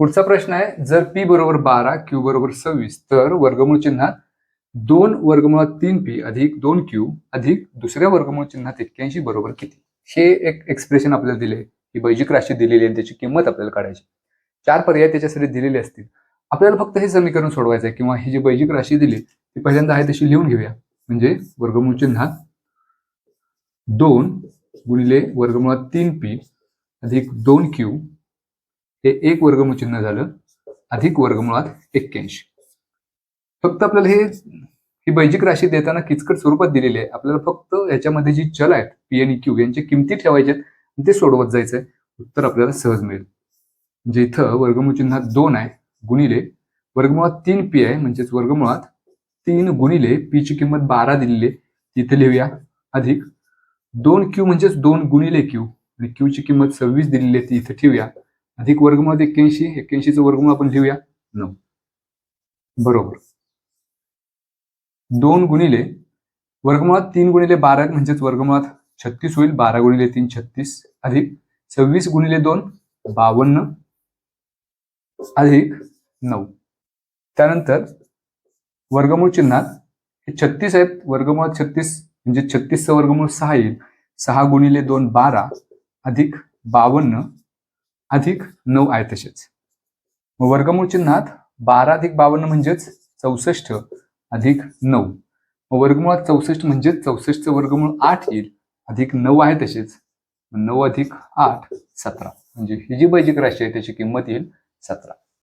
पुढचा प्रश्न आहे जर पी बरोबर बारा क्यू बरोबर सव्वीस तर वर्गमूळ चिन्हात दोन वर्गमुळात तीन पी अधिक दोन क्यू अधिक दुसऱ्या वर्गमूळ चिन्हात एक्क्याऐंशी बरोबर किती? हे एक एक्सप्रेशन आपल्याला दिले ही बैजिक राशी दिलेली आहे त्याची किंमत आपल्याला काढायची. चार पर्याय त्याच्यासाठी दिलेले असतील. आपल्याला फक्त हे समीकरण सोडवायचं आहे किंवा ही जी बैजिक राशी दिली ती पहिल्यांदा आहे तशी लिहून घेऊया. म्हणजे वर्गमूळ चिन्हात दोन गुणिले वर्गमुळात तीन पी अधिक दोन क्यू हे एक वर्गमूळ चिन्ह झालं. अधिक वर्गमुळात एक्क्याऐंशी. फक्त आपल्याला हे ही बैजिक राशी देताना किचकट स्वरूपात दिलेली आहे. आपल्याला फक्त याच्यामध्ये जी चल आहेत पी आणि क्यू यांची किमती ठेवायचे आहेत ते सोडवत जायचंय. उत्तर आपल्याला सहज मिळेल. म्हणजे इथं वर्गमूळ चिन्हात दोन आहे गुणिले वर्गमुळात तीन पी आहे म्हणजेच वर्गमुळात तीन गुणिले पी ची किंमत बारा दिलेली आहे. तिथे लिहूया. अधिक दोन क्यू म्हणजेच दोन गुणिले क्यू आणि क्यू ची किंमत सव्वीस दिलेली आहे ती इथे ठेवूया. अधिक वर्गमुळात एक्क्याऐंशी एक्क्याऐंशीचं वर्गमूळ आपण लिहूया नऊ. बरोबर. दोन गुणिले वर्गमुळात तीन गुणिले बारा म्हणजेच वर्गमुळात छत्तीस होईल. बारा गुणिले तीन छत्तीस अधिक सव्वीस गुणिले दोन बावन्न अधिक नऊ. त्यानंतर वर्गमूळ चिन्हात हे छत्तीस आहेत. वर्गमुळात छत्तीस म्हणजे छत्तीसचं वर्गमूळ सहा येईल. सहा गुणिले दोन बारा अधिक बावन्न अधिक नऊ आहे तसेच. मग वर्गमूळ चिन्हात बारा अधिक बावन्न म्हणजेच चौसष्ट अधिक नऊ. मग वर्गमुळात चौसष्ट म्हणजेच चौसष्टचं वर्गमूळ आठ येईल. अधिक नऊ आहे तसेच. नऊ अधिक आठ सतरा. म्हणजे ही जी बैजिक राशी आहे त्याची किंमत येईल सतरा.